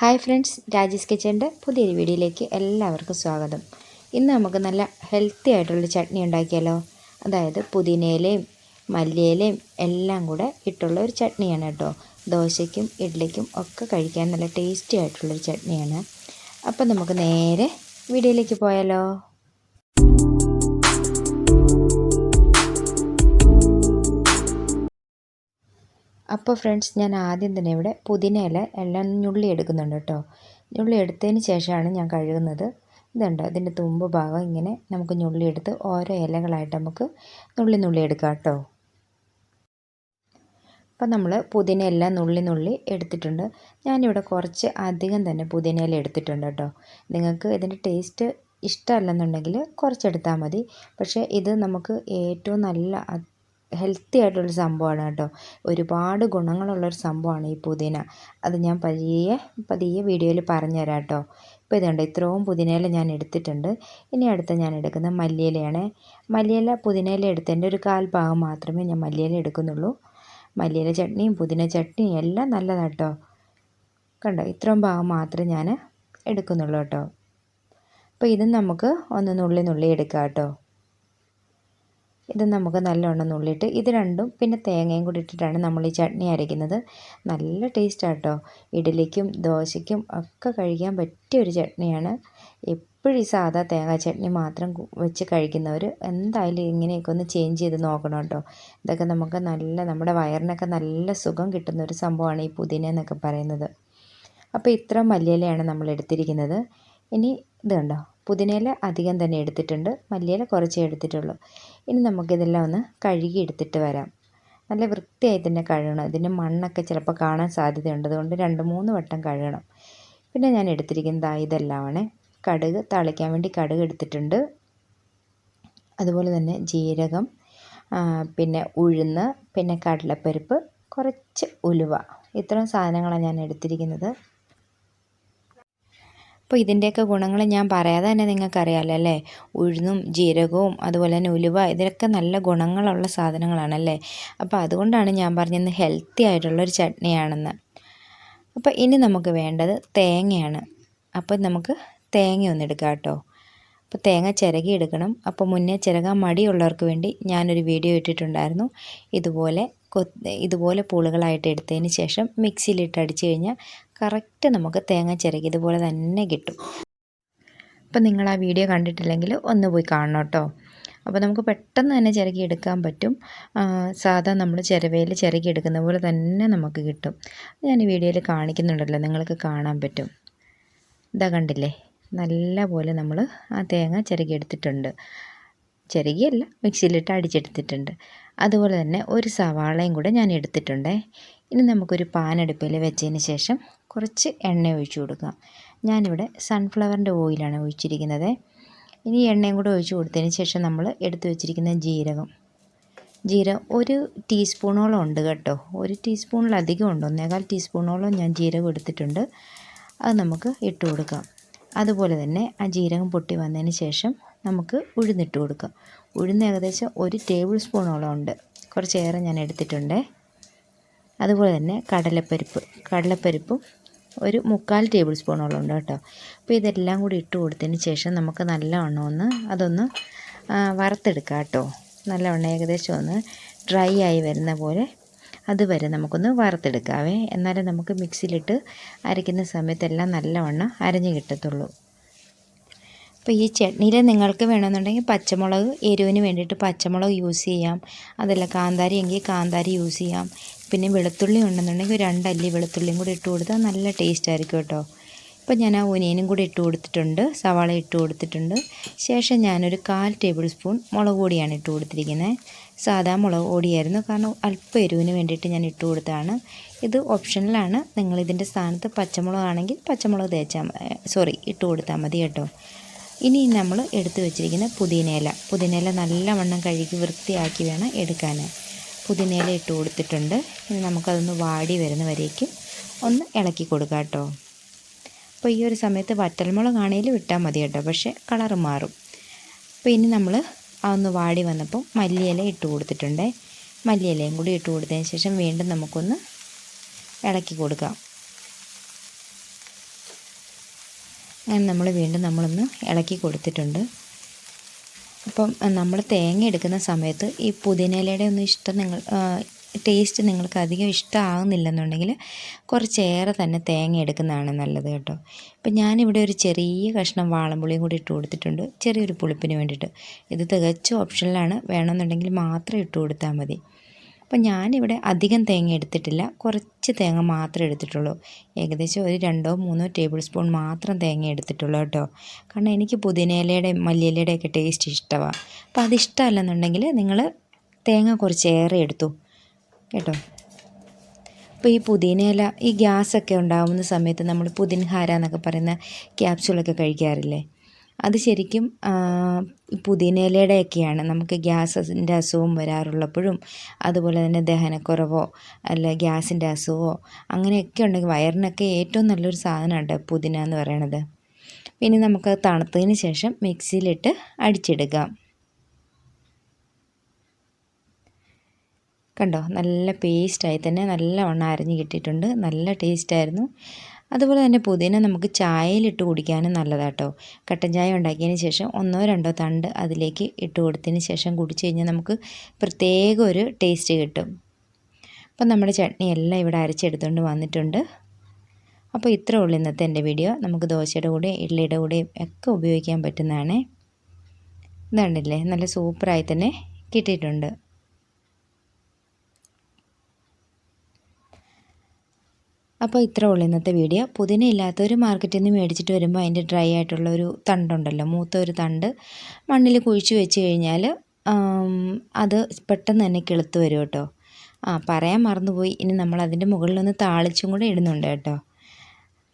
Hi friends Raji's കിച്ചന്റെ പുതിയൊരു വീഡിയോയിലേക്ക് എല്ലാവർക്കും സ്വാഗതം. ഇന്ന് നമുക്ക് നല്ല ഹെൽത്തി ആയിട്ടുള്ള ചട്നി ഉണ്ടാക്കിയാലോ? അതായത് പുതിനയിലയും മല്ലിയിലയും എല്ലാം കൂടെ ഇട്ടുള്ള ഒരു ചട്നിയാണ് കേട്ടോ. ദോശയ്ക്കും ഇഡ്ഡലിക്കും ഒക്കെ കഴിക്കാൻ നല്ല ടേസ്റ്റി ആയിട്ടുള്ളൊരു ചട്നിയാണ്. അപ്പം നമുക്ക് നേരെ വീഡിയോയിലേക്ക് പോയാലോ? അപ്പോൾ ഫ്രണ്ട്സ് ഞാൻ ആദ്യം തന്നെ ഇവിടെ പുതിനയില എല്ലാം ഞുള്ളി എടുക്കുന്നുണ്ട് കേട്ടോ. ഞുള്ളി എടുത്തതിന് ശേഷമാണ് ഞാൻ കഴുകുന്നത്. ഇതുണ്ട്? ഇതിന്റെ തുമ്പ് ഭാഗം ഇങ്ങനെ നമുക്ക് ഞുള്ളി എടുത്ത് ഓരോ ഇലകളായിട്ട് നമുക്ക് നുള്ളി നുള്ളി എടുക്കാം കേട്ടോ. അപ്പം നമ്മൾ പുതിന എല്ലാം നുള്ളി നുള്ളി എടുത്തിട്ടുണ്ട്. ഞാനിവിടെ കുറച്ച് അധികം തന്നെ പുതിനയില എടുത്തിട്ടുണ്ട് കേട്ടോ. നിങ്ങൾക്ക് ഇതിന്റെ ടേസ്റ്റ് ഇഷ്ടമല്ലെന്നുണ്ടെങ്കിൽ കുറച്ചെടുത്താൽ മതി. പക്ഷേ ഇത് നമുക്ക് ഏറ്റവും നല്ല ഹെൽത്തി ആയിട്ടുള്ള സംഭവമാണ് കേട്ടോ. ഒരുപാട് ഗുണങ്ങളുള്ളൊരു സംഭവമാണ് ഈ പുതിന. അത് ഞാൻ പതിയെ പതിയെ വീഡിയോയിൽ പറഞ്ഞുതരാം കേട്ടോ. ഇപ്പോൾ ഇതുണ്ട് ഇത്രയും പുതിനയില ഞാൻ എടുത്തിട്ടുണ്ട്. ഇനി അടുത്ത ഞാൻ എടുക്കുന്ന മല്ലിയിലയാണ്. മല്ലിയില പുതിനയില എടുത്തതിന്റെ ഒരു കാൽ ഭാഗം മാത്രമേ ഞാൻ മല്ലിയില എടുക്കുന്നുള്ളൂ. മല്ലിയില ചട്നിയും പുതിന ചട്നിയും എല്ലാം നല്ലതാണ് കേട്ടോ. കണ്ടോ ഇത്രയും ഭാഗം മാത്രമേ ഞാൻ എടുക്കുന്നുള്ളൂ കേട്ടോ. അപ്പോൾ ഇതും നമുക്ക് ഒന്ന് നുള്ളി നുള്ളി എടുക്കാം കേട്ടോ. ഇത് നമുക്ക് നല്ലോണം നുള്ളിയിട്ട് ഇത് രണ്ടും പിന്നെ തേങ്ങയും കൂടി ഇട്ടിട്ടാണ് നമ്മൾ ഈ ചട്നി അരയ്ക്കുന്നത്. നല്ല ടേസ്റ്റാണ് കേട്ടോ ഇഡലിക്കും ദോശയ്ക്കും ഒക്കെ കഴിക്കാൻ പറ്റിയ ഒരു ചട്നിയാണ്. എപ്പോഴും ഈ സാധാ തേങ്ങാ ചട്നി മാത്രം വെച്ച് കഴിക്കുന്നവർ എന്തായാലും ഇങ്ങനെയൊക്കെ ഒന്ന് ചേഞ്ച് ചെയ്ത് നോക്കണം കേട്ടോ. ഇതൊക്കെ നമുക്ക് നല്ല നമ്മുടെ വയറിനൊക്കെ നല്ല സുഖം കിട്ടുന്ന ഒരു സംഭവമാണ് ഈ പുതിന എന്നൊക്കെ പറയുന്നത്. അപ്പോൾ ഇത്ര മല്ലിയിലയാണ് നമ്മൾ എടുത്തിരിക്കുന്നത്. ഇനി ഇത് കണ്ടോ? പുതിനയില അധികം തന്നെ എടുത്തിട്ടുണ്ട്. മല്ലിയില കുറച്ചേ എടുത്തിട്ടുള്ളൂ. ഇനി നമുക്കിതെല്ലാം ഒന്ന് കഴുകി എടുത്തിട്ട് വരാം. നല്ല വൃത്തിയായി തന്നെ കഴുകണം. ഇതിന്റെ മണ്ണൊക്കെ ചിലപ്പോൾ കാണാൻ സാധ്യതയുണ്ട്. അതുകൊണ്ട് രണ്ട് മൂന്ന് വട്ടം കഴുകണം. പിന്നെ ഞാൻ എടുത്തിരിക്കുന്നത് ഇതെല്ലാമാണ്. കടുക് തളിക്കാൻ വേണ്ടി കടുക് എടുത്തിട്ടുണ്ട്. അതുപോലെ തന്നെ ജീരകം പിന്നെ ഉഴുന്ന് പിന്നെ കടലപ്പരിപ്പ് കുറച്ച് ഉലുവ. ഇത്രയും സാധനങ്ങളാണ് ഞാൻ എടുത്തിരിക്കുന്നത്. അപ്പോൾ ഇതിന്റെയൊക്കെ ഗുണങ്ങൾ ഞാൻ പറയാതെ തന്നെ നിങ്ങൾക്കറിയാമല്ലോ അല്ലേ? ഉഴുന്നും ജീരകവും അതുപോലെ തന്നെ ഉലുവ ഇതിലൊക്കെ നല്ല ഗുണങ്ങളുള്ള സാധനങ്ങളാണല്ലേ? അപ്പോൾ അതുകൊണ്ടാണ് ഞാൻ പറഞ്ഞത് ഹെൽത്തി ആയിട്ടുള്ളൊരു ചട്നിയാണെന്ന്. അപ്പോൾ ഇനി നമുക്ക് വേണ്ടത് തേങ്ങയാണ്. അപ്പോൾ നമുക്ക് തേങ്ങ ഒന്ന് എടുക്കാം കേട്ടോ. അപ്പോൾ തേങ്ങ ചിരകി എടുക്കണം. അപ്പോൾ മുന്നേ ചിരകാൻ മടിയുള്ളവർക്ക് വേണ്ടി ഞാനൊരു വീഡിയോ ഇട്ടിട്ടുണ്ടായിരുന്നു. ഇതുപോലെ ഇതുപോലെ പൂളുകളായിട്ട് എടുത്തതിന് ശേഷം മിക്സിയിലിട്ട് അടിച്ചു കഴിഞ്ഞാൽ കറക്റ്റ് നമുക്ക് തേങ്ങ ചിരകിയതുപോലെ തന്നെ കിട്ടും. അപ്പം നിങ്ങൾ ആ വീഡിയോ കണ്ടിട്ടില്ലെങ്കിൽ ഒന്ന് പോയി കാണണം കേട്ടോ. അപ്പോൾ നമുക്ക് പെട്ടെന്ന് തന്നെ ചിരകി എടുക്കാൻ പറ്റും. സാധാ നമ്മൾ ചിരവയിൽ ചിരകി എടുക്കുന്ന പോലെ തന്നെ നമുക്ക് കിട്ടും. ഞാൻ ഈ വീഡിയോയിൽ കാണിക്കുന്നുണ്ടല്ലോ നിങ്ങൾക്ക് കാണാൻ പറ്റും. ഇതാ കണ്ടില്ലേ? നല്ല പോലെ നമ്മൾ ആ തേങ്ങ ചിരകി എടുത്തിട്ടുണ്ട്. ചിരകിയല്ല മിക്സിയിലിട്ട് അടിച്ചെടുത്തിട്ടുണ്ട്. അതുപോലെ തന്നെ ഒരു സവാളയും കൂടെ ഞാൻ എടുത്തിട്ടുണ്ട്. ഇനി നമുക്കൊരു പാൻ അടുപ്പിൽ വെച്ചതിന് ശേഷം കുറച്ച് എണ്ണ ഒഴിച്ചു കൊടുക്കാം. ഞാനിവിടെ സൺഫ്ലവറിന്റെ ഓയിലാണ് ഒഴിച്ചിരിക്കുന്നത്. ഇനി എണ്ണയും കൂടെ ഒഴിച്ചു കൊടുത്തതിന് ശേഷം നമ്മൾ എടുത്തു വെച്ചിരിക്കുന്ന ജീരകം. ജീരകം ഒരു ടീസ്പൂണോളം ഉണ്ട് കേട്ടോ. ഒരു ടീസ്പൂണിലധികം ഉണ്ട്. ഒന്നേകാൽ ടീസ്പൂണോളം ഞാൻ ജീരകം എടുത്തിട്ടുണ്ട്. അത് നമുക്ക് ഇട്ട് കൊടുക്കാം. അതുപോലെ തന്നെ ആ ജീരകം പൊട്ടി വന്നതിന് ശേഷം നമുക്ക് ഉഴുന്നിട്ട് കൊടുക്കാം. ഉഴുന്ന് ഏകദേശം ഒരു ടേബിൾ സ്പൂണോളം ഉണ്ട്. കുറച്ചേറെ ഞാൻ എടുത്തിട്ടുണ്ട്. അതുപോലെ തന്നെ കടലപ്പരിപ്പ്. കടലപ്പരിപ്പും ഒരു മുക്കാൽ ടേബിൾ സ്പൂണോളം ഉണ്ട് കേട്ടോ. അപ്പോൾ ഇതെല്ലാം കൂടി ഇട്ട് കൊടുത്തതിന് ശേഷം നമുക്ക് നല്ലവണ്ണം ഒന്ന് അതൊന്ന് വറുത്തെടുക്കാം കേട്ടോ. നല്ലവണ്ണം ഏകദേശം ഒന്ന് ഡ്രൈ ആയി വരുന്ന പോലെ അതുവരെ നമുക്കൊന്ന് വറുത്തെടുക്കാവേ. എന്നാലേ നമുക്ക് മിക്സിയിലിട്ട് അരയ്ക്കുന്ന സമയത്തെല്ലാം നല്ലവണ്ണം അരഞ്ഞ് കിട്ടത്തുള്ളൂ. അപ്പോൾ ഈ ചട്നിയിൽ നിങ്ങൾക്ക് വേണമെന്നുണ്ടെങ്കിൽ പച്ചമുളക് എരിവിന് വേണ്ടിയിട്ട് പച്ചമുളക് യൂസ് ചെയ്യാം. അതല്ല കാന്താരി എങ്കിൽ കാന്താരി യൂസ് ചെയ്യാം. പിന്നെ വെളുത്തുള്ളി ഉണ്ടെന്നുണ്ടെങ്കിൽ രണ്ടല്ലി വെളുത്തുള്ളിയും കൂടി ഇട്ട് കൊടുത്താൽ നല്ല ടേസ്റ്റ് ആയിരിക്കും കേട്ടോ. ഇപ്പോൾ ഞാൻ ആ ഒനിയനും കൂടി ഇട്ട് കൊടുത്തിട്ടുണ്ട്. സവാള ഇട്ട് കൊടുത്തിട്ടുണ്ട്. ശേഷം ഞാനൊരു കാൽ ടേബിൾ സ്പൂൺ മുളക് പൊടിയാണ് ഇട്ട് കൊടുത്തിരിക്കുന്നത്. സാധാ മുളക് പൊടിയായിരുന്നു. കാരണം അല്പം എരിവിന് വേണ്ടിയിട്ട് ഞാൻ ഇട്ട് കൊടുത്തതാണ്. ഇത് ഓപ്ഷനിലാണ് നിങ്ങളിതിന്റെ സ്ഥാനത്ത് പച്ചമുളകാണെങ്കിൽ പച്ചമുളക് തേച്ചാൽ സോറി ഇട്ട് കൊടുത്താൽ മതി കേട്ടോ. ഇനി നമ്മൾ എടുത്തു വെച്ചിരിക്കുന്ന പുതിനയില. പുതിനയില നല്ലവണ്ണം കഴുകി വൃത്തിയാക്കി വേണം എടുക്കാൻ പുതിനയില ഇട്ട് കൊടുത്തിട്ടുണ്ട്. ഇനി നമുക്കതൊന്ന് വാടി വരുന്ന വരേക്കും ഒന്ന് ഇളക്കി കൊടുക്കാം കേട്ടോ. അപ്പോൾ ഈ ഒരു സമയത്ത് വറ്റൽമുളകാണേലും ഇട്ടാൽ മതി കേട്ടോ. പക്ഷേ കളറ് മാറും. അപ്പോൾ ഇനി നമ്മൾ അതൊന്ന് വാടി വന്നപ്പോൾ മല്ലിയില ഇട്ട് കൊടുത്തിട്ടുണ്ട്. മല്ലിയിലയും കൂടി ഇട്ട് കൊടുത്തതിന് ശേഷം വീണ്ടും നമുക്കൊന്ന് ഇളക്കി കൊടുക്കാം. അങ്ങനെ നമ്മൾ വീണ്ടും നമ്മളൊന്ന് ഇളക്കി കൊടുത്തിട്ടുണ്ട്. അപ്പം നമ്മൾ തേങ്ങ എടുക്കുന്ന സമയത്ത് ഈ പുതിനയിലയുടെ ഒന്നും ഇഷ്ടം നിങ്ങൾ ടേസ്റ്റ് നിങ്ങൾക്ക് അധികം ഇഷ്ടമാകുന്നില്ലെന്നുണ്ടെങ്കിൽ കുറച്ചേറെ തന്നെ തേങ്ങ എടുക്കുന്നതാണ് നല്ലത് കേട്ടോ. ഇപ്പം ഞാനിവിടെ ഒരു ചെറിയ കഷ്ണം വാളമ്പുളിയും കൂടി ഇട്ട് കൊടുത്തിട്ടുണ്ട്. ചെറിയൊരു പുളിപ്പിന് വേണ്ടിയിട്ട്. ഇത് തികച്ചും ഓപ്ഷനിലാണ് വേണമെന്നുണ്ടെങ്കിൽ മാത്രം ഇട്ട് കൊടുത്താൽ മതി. അപ്പം ഞാനിവിടെ അധികം തേങ്ങ എടുത്തിട്ടില്ല. കുറച്ച് തേങ്ങ മാത്രമേ എടുത്തിട്ടുള്ളൂ. ഏകദേശം ഒരു രണ്ടോ മൂന്നോ ടേബിൾ സ്പൂൺ മാത്രം തേങ്ങ എടുത്തിട്ടുള്ളൂ കേട്ടോ. കാരണം എനിക്ക് പുതിനയിലയുടെ മല്ലിയിലയുടെയൊക്കെ ടേസ്റ്റ് ഇഷ്ടമാണ് അപ്പോൾ അതിഷ്ടമല്ലെന്നുണ്ടെങ്കിൽ നിങ്ങൾ തേങ്ങ കുറച്ച് ഏറെ എടുത്തു കേട്ടോ. അപ്പോൾ ഈ പുതിനയില ഈ ഗ്യാസൊക്കെ ഉണ്ടാകുന്ന സമയത്ത് നമ്മൾ പുതിൻഹാര എന്നൊക്കെ പറയുന്ന ക്യാപ്സ്യൂളൊക്കെ കഴിക്കാറില്ലേ? അത് ശരിക്കും പുതിനയിലയുടെയൊക്കെയാണ്. നമുക്ക് ഗ്യാസിന്റെ അസുഖം വരാറുള്ളപ്പോഴും അതുപോലെ തന്നെ ദഹനക്കുറവോ അല്ല ഗ്യാസിന്റെ അസുഖമോ അങ്ങനെയൊക്കെ ഉണ്ടെങ്കിൽ വയറിനൊക്കെ ഏറ്റവും നല്ലൊരു സാധനമാണ് പുതിന എന്ന് പറയണത് പിന്നെ നമുക്ക് തണുത്തതിന് ശേഷം മിക്സിയിലിട്ട് അടിച്ചെടുക്കാം കണ്ടോ? നല്ല പേസ്റ്റായി തന്നെ നല്ല വണ്ണം അരഞ്ഞ് കിട്ടിയിട്ടുണ്ട്. നല്ല ടേസ്റ്റായിരുന്നു അതുപോലെ തന്നെ പുതിന നമുക്ക് ചായയിലിട്ട് കുടിക്കാനും നല്ലതാട്ടോ. കട്ടൻ ചായ ഉണ്ടാക്കിയതിന് ശേഷം ഒന്നോ രണ്ടോ തണ്ട് അതിലേക്ക് ഇട്ട് കൊടുത്തതിന് ശേഷം കുടിച്ചു കഴിഞ്ഞാൽ നമുക്ക് പ്രത്യേക ഒരു ടേസ്റ്റ് കിട്ടും. അപ്പം നമ്മുടെ ചട്നി എല്ലാം ഇവിടെ അരച്ചെടുത്തുകൊണ്ട് വന്നിട്ടുണ്ട്. അപ്പോൾ ഇത്രേ ഉള്ളൂ ഇന്നത്തെ എന്റെ വീഡിയോ. നമുക്ക് ദോശയുടെ കൂടെ ഇഡ്ഡലിയുടെ കൂടെയും ഒക്കെ ഉപയോഗിക്കാൻ പറ്റുന്നതാണ്. ഇതാണ്ടില്ലേ നല്ല സൂപ്പറായി തന്നെ കിട്ടിയിട്ടുണ്ട്. അപ്പോൾ ഇത്ര ഉള്ളൂ ഇന്നത്തെ വീഡിയോ. പുതിന ഇല്ലാത്തൊരു മാർക്കറ്റിൽ നിന്ന് മേടിച്ചിട്ട് വരുമ്പോൾ അതിന്റെ ഡ്രൈ ആയിട്ടുള്ള ഒരു തണ്ടുണ്ടല്ലോ. മൂത്ത ഒരു തണ്ട് മണ്ണിൽ കുഴിച്ച് വെച്ച് കഴിഞ്ഞാൽ അത് പെട്ടെന്ന് തന്നെ കിളുത്ത് വരും കേട്ടോ. ആ പറയാൻ മറന്നുപോയി. ഇനി നമ്മൾ അതിന്റെ മുകളിലൊന്ന് താളിച്ചും കൂടെ ഇടുന്നുണ്ട് കേട്ടോ.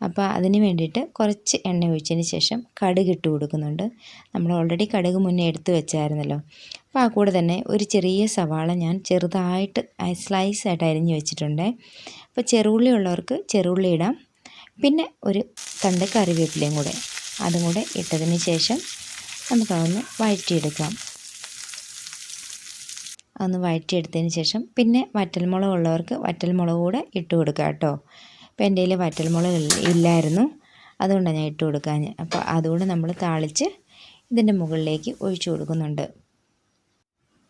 അപ്പോൾ അതിന് വേണ്ടിയിട്ട് കുറച്ച് എണ്ണ ഒഴിച്ചതിന് ശേഷം കടുക് ഇട്ട് കൊടുക്കുന്നുണ്ട്. നമ്മൾ ഓൾറെഡി കടുക് മുന്നേ എടുത്തു വെച്ചായിരുന്നല്ലോ. അപ്പോൾ ആ കൂടെ തന്നെ ഒരു ചെറിയ സവാള ഞാൻ ചെറുതായിട്ട് സ്ലൈസ് ആയിട്ട് അരിഞ്ഞ് വെച്ചിട്ടുണ്ട്. അപ്പോൾ ചെറുള്ളി ഉള്ളവർക്ക് ചെറുള്ളി ഇടാം. പിന്നെ ഒരു തണ്ട് കറിവേപ്പിലയും കൂടെ അതും കൂടെ ഇട്ടതിന് ശേഷം നമുക്കതൊന്ന് വഴറ്റിയെടുക്കാം. അതൊന്ന് വഴറ്റിയെടുത്തതിന് ശേഷം പിന്നെ വറ്റൽമുളക് ഉള്ളവർക്ക് വറ്റൽമുളക് കൂടെ ഇട്ട് കൊടുക്കാം കേട്ടോ. അപ്പോൾ എന്റെ കയ്യിൽ വറ്റൽമുളക് ഇല്ലായിരുന്നു. അതുകൊണ്ടാണ് ഞാൻ ഇട്ട് കൊടുക്കാൻ അപ്പോൾ അതുകൊണ്ട് നമ്മൾ താളിച്ച് ഇതിന്റെ മുകളിലേക്ക് ഒഴിച്ചു കൊടുക്കുന്നുണ്ട്.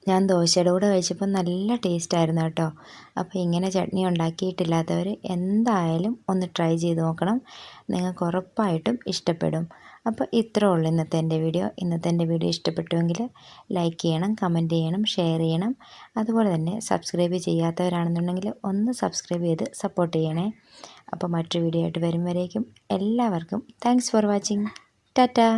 ഞാൻ ദോശയുടെ കൂടെ കഴിച്ചപ്പോൾ നല്ല ടേസ്റ്റായിരുന്നു കേട്ടോ. അപ്പോൾ ഇങ്ങനെ ചട്നി ഉണ്ടാക്കിയിട്ടില്ലാത്തവർ എന്തായാലും ഒന്ന് ട്രൈ ചെയ്ത് നോക്കണം. നിങ്ങൾക്ക് ഉറപ്പായിട്ടും ഇഷ്ടപ്പെടും. അപ്പോൾ ഇത്രേ ഉള്ളൂ ഇന്നത്തെ എന്റെ വീഡിയോ. ഇന്നത്തെ എന്റെ വീഡിയോ ഇഷ്ടപ്പെട്ടുവെങ്കിൽ ലൈക്ക് ചെയ്യണം കമന്റ് ചെയ്യണം ഷെയർ ചെയ്യണം. അതുപോലെ തന്നെ സബ്സ്ക്രൈബ് ചെയ്യാത്തവരാണെന്നുണ്ടെങ്കിൽ ഒന്ന് സബ്സ്ക്രൈബ് ചെയ്ത് സപ്പോർട്ട് ചെയ്യണേ. അപ്പോൾ മറ്റൊരു വീഡിയോ ആയിട്ട് വരും എല്ലാവർക്കും താങ്ക്സ് ഫോർ വാച്ചിങ്. ടാറ്റാ.